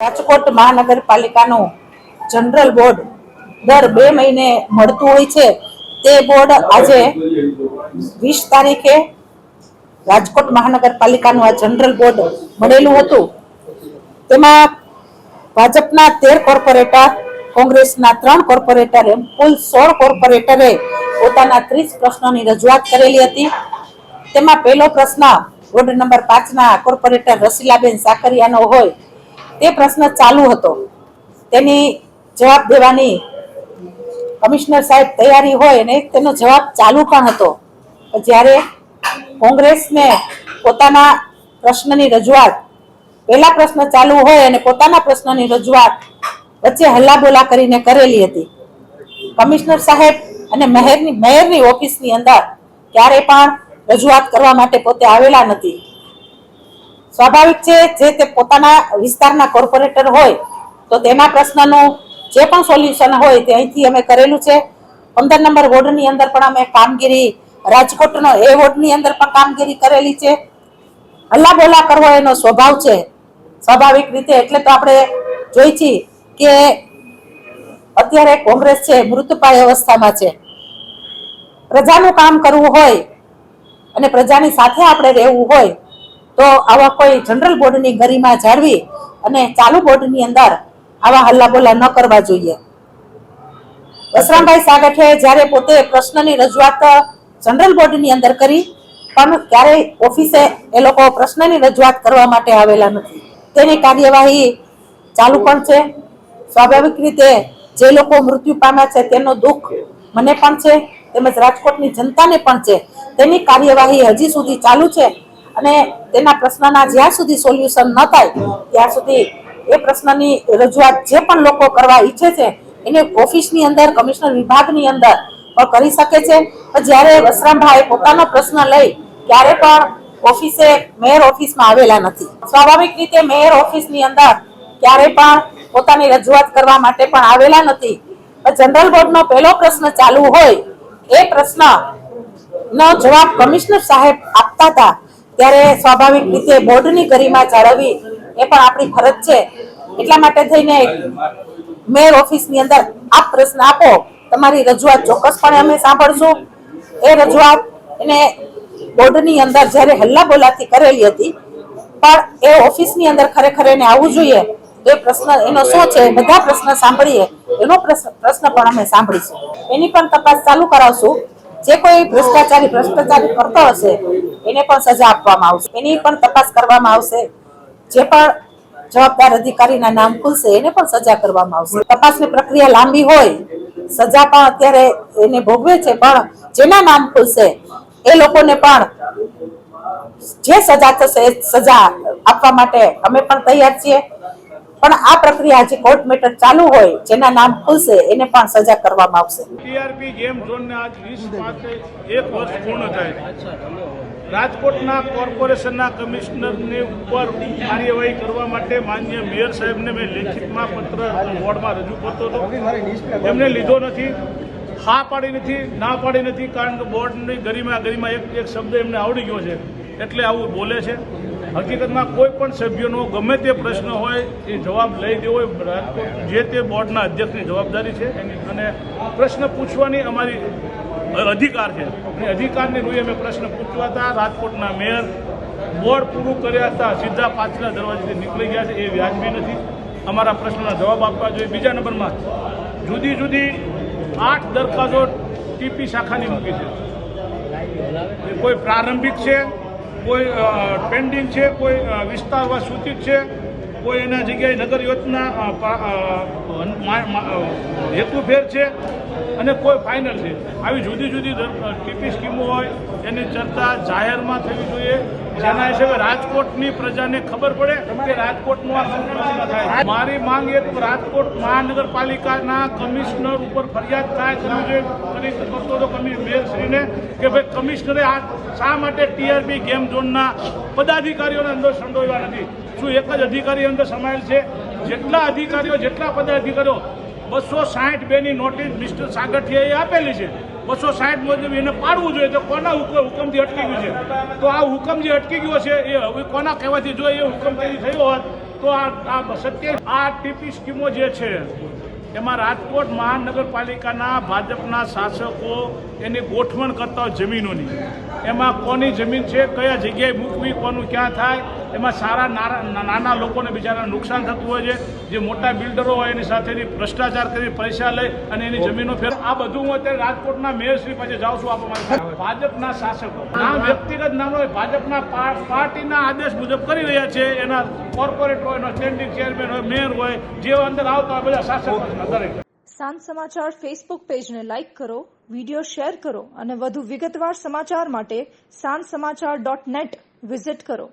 Rajkot મહાનગરપાલિકાનું general board દર બે મહિને મળતું હોય છે. તે બોર્ડ આજે વીસ તારીખે રાજકોટ મહાનગરપાલિકાનું આ જનરલ બોર્ડ મળેલું હતું. તેમાં ભાજપના તેર કોર્પોરેટર, કોંગ્રેસના ત્રણ કોર્પોરેટર એમ કુલ સોળ કોર્પોરેટરે પોતાના ત્રીસ પ્રશ્નોની રજૂઆત કરેલી હતી. તેમાં પહેલો પ્રશ્ન વોર્ડ નંબર પાંચના કોર્પોરેટર રસીલાબેન સાકરિયાનો હોય. તે પ્રશ્ન ચાલુ હતો. તેની જવાબ દેવાની કમિશનર સાહેબ તૈયારી હોય અને તેનો જવાબ ચાલુ પણ હતો. જ્યારે કોંગ્રેસને પોતાના પ્રશ્નની રજૂઆત, પહેલા પ્રશ્ન ચાલુ હોય અને પોતાના પ્રશ્નની રજૂઆત વચ્ચે હલ્લાબોલા કરીને કરેલી હતી. કમિશનર સાહેબ અને મહેરની મેયરની ઓફિસની અંદર ક્યારે પણ રજૂઆત કરવા માટે પોતે આવેલા નથી. સ્વાભાવિક છે, જે તે પોતાના વિસ્તારના કોર્પોરેટર હોય, તો તેના પ્રશ્નનું જે પણ સોલ્યુશન હોય તે અહીંથી અમે કરેલું છે. પંદર નંબર વોર્ડની અંદર પણ અમે કામગીરી, રાજકોટનો એ વોર્ડની અંદર પણ કામગીરી કરેલી છે. હલ્લાબોલા કરવો એનો સ્વભાવ છે. સ્વાભાવિક રીતે એટલે તો આપણે જોઈ છીએ કે અત્યારે કોંગ્રેસ છે મૃતપાય અવસ્થામાં છે. પ્રજાનું કામ કરવું હોય અને પ્રજાની સાથે આપણે રહેવું હોય તો આવા કોઈ જનરલ બોર્ડની ગરિમા જાળવી અને ચાલુ બોર્ડની અંદર આવા હલ્લાબોલા ન કરવા જોઈએ. વસરામભાઈ સાગઠે જ્યારે પોતે પ્રશ્નની રજૂઆત જનરલ બોર્ડની અંદર કરી, પણ ક્યારેય ઓફિસે એ લોકો પ્રશ્નની રજૂઆત કરવા માટે આવેલા નથી. તેની કાર્યવાહી ચાલુ પણ છે. સ્વાભાવિક રીતે જે લોકો મૃત્યુ પામ્યા છે તેનો દુઃખ મને પણ છે, તેમજ રાજકોટની જનતાને પણ છે. તેની કાર્યવાહી હજી સુધી ચાલુ છે. અને તેના પ્રશ્નના જ્યાં સુધી સોલ્યુશન ન થાય, ત્યાં સુધી એ પ્રશ્નની રજૂઆત જે પણ લોકો કરવા ઈચ્છે છે, એને ઓફિસની અંદર, કમિશનર વિભાગની અંદર પણ કરી શકે છે. જ્યારે વસરામભાઈ પોતાનો પ્રશ્ન લઈ, ત્યારે પણ ઓફિસે મેયર ઓફિસમાં આવેલા નથી. સ્વાભાવિક રીતે મેયર ઓફિસની અંદર ક્યારે પણ પોતાની રજૂઆત કરવા માટે પણ આવેલા નથી. જનરલ બોર્ડનો પહેલો પ્રશ્ન ચાલુ હોય, એ પ્રશ્ન નો જવાબ કમિશનર સાહેબ આપતા હતા. ત્યારે સ્વાભાવિક રીતે બોર્ડની ગરિમા જાળવવી એ પણ આપણી ફરજ છે. એટલા માટે થઈને મેયર ઓફિસની અંદર આપ પ્રશ્ન આપો, તમારી રજૂઆત ચોક્કસપણે અમે સાંભળશું. એ રજૂઆત એને બોર્ડની અંદર જ્યારે હલ્લા બોલાથી કરેલી હતી, પણ એ ઓફિસની અંદર ખરેખર એને આવવું જોઈએ. એ પ્રશ્ન એનો શું છે? બધા પ્રશ્ન સાંભળીએ. એનો પ્રશ્ન પણ અમે સાંભળીશું. એની પણ તપાસ ચાલુ કરાવશું. જે કોઈ ભ્રષ્ટાચારી ભ્રષ્ટાચારી કરતો હશે, એને પણ સજા આપવામાં આવશે. એની પણ તપાસ કરવામાં આવશે. જે પણ જવાબદાર અધિકારીના નામ ખુલશે, એને પણ સજા કરવામાં આવશે. તપાસની પ્રક્રિયા લાંબી હોય, સજા પણ અત્યારે એને ભોગવે છે, પણ જેના નામ ખુલશે, એ લોકોને પણ જે સજા થશે, એ સજા આપવા માટે અમે પણ તૈયાર છીએ. પણ આ પ્રક્રિયા હજી કોર્ટ મેટર ચાલુ હોય, જેના નામ ખુલશે, એને પણ સજા કરવામાં આવશે. ટીઆરપી ગેમ ઝોનને આજ વીસ માર્ચે એક વર્ષ પૂર્ણ થાય. રાજકોટના કોર્પોરેશનના કમિશનરને ઉપર કાર્યવાહી કરવા માટે માન્ય મેયર સાહેબને મેં લેખિતમાં પત્ર બોર્ડમાં રજૂ કરતો હતો. એમને લીધો નથી. હા પાડી નથી, ના પાડી નથી, કારણ કે બોર્ડની ગરિમા ગરિમા એક એક શબ્દ એમને આવડી ગયો છે. એટલે આવું બોલે છે. હકીકતમાં કોઈ પણ સભ્યનો ગમે તે પ્રશ્ન હોય એ જવાબ લઈ દેવો જે તે બોર્ડના અધ્યક્ષની જવાબદારી છે અને પ્રશ્ન પૂછવાની અમારી અધિકાર છે. અને અધિકારની રૂએ અમે પ્રશ્ન પૂછવા હતા. રાજકોટના મેયર બોર્ડ પૂરું કર્યા હતા. સીધા પાછલા દરવાજેથી નીકળી ગયા છે. એ વ્યાજબી નથી. અમારા પ્રશ્નના જવાબ આપવા જોઈએ. બીજા નંબરમાં જુદી જુદી આઠ દરખાસ્તો ટીપી શાખાની મૂકી છે. કોઈ પ્રારંભિક છે? કોઈ પેન્ડિંગ છે કોઈ વિસ્તારવા સૂચિત છે કોઈ એના જગ્યાએ નગર યોજના હેતુફેર છે અને કોઈ ફાઇનલ છે. આવી જુદી જુદી ટીપી સ્કીમો હોય, એની ચર્ચા જાહેરમાં થવી જોઈએ. જેના હિસાબે રાજકોટની પ્રજાને ખબર પડે કે રાજકોટનું આ શું થાય. મારી માંગ એક રાજકોટ મહાનગરપાલિકાના કમિશનર ઉપર ફરિયાદ થાય કરવી જોઈએ. કરી કરતો હતો મેયરશ્રીને કે ભાઈ કમિશનરે આ શા માટે ટીઆરપી ગેમ ઝોનના પદાધિકારીઓને અંદર સંડોવ્યા નથી? શું એક જ અધિકારી અંદર સમાયેલ છે? જેટલા અધિકારીઓ, જેટલા પદાધિકારીઓ, બસો સાઠ બેની નોટિસ મિસ્ટર સાગઠિયાએ આપેલી છે. બસો સાઠ મુજબ એને પાડવું જોઈએ તો કોના હુકમ હુકમથી અટકી ગયું છે? તો આ હુકમ જે અટકી ગયો છે એ હવે કોના કહેવાથી જો એ હુકમ થયો હોત, તો આ આ સત્ય આ ટીપી સ્કીમો જે છે, એમાં રાજકોટ મહાનગરપાલિકાના ભાજપના શાસકો એની ગોઠવણ કરતા જમીનોની. એમાં કોની જમીન છે, કયા જગ્યાએ મૂકવી, કોનું ક્યાં થાય એમાં સારા નાના લોકોને બિચારાને નુકસાન થતું હોય છે. જે મોટા બિલ્ડરો હોય એની સાથેની ભ્રષ્ટાચાર કરી પૈસા લઈ અને એની જમીનો ફેર આ બધું હું અત્યારે રાજકોટના મેયરશ્રી પાસે જાઉં છું આપવા માટે ભાજપના શાસકો. નામ વ્યક્તિગત નામ હોય, ભાજપના પાર્ટીના આદેશ મુજબ કરી રહ્યા છે. એના કોર્પોરેટ હોય, એનો સ્ટેન્ડિંગ ચેરમેન હોય મેયર હોય, જે અંદર આવતા બધા શાસકો દરેક. સાંજ સમાચાર ફેસબુક પેજને લાઇક કરો વિડિયો શેર કરો અને વધુ વિગતવાર સમાચાર માટે સાંજ સમાચાર ડોટ નેટ વિઝિટ કરો.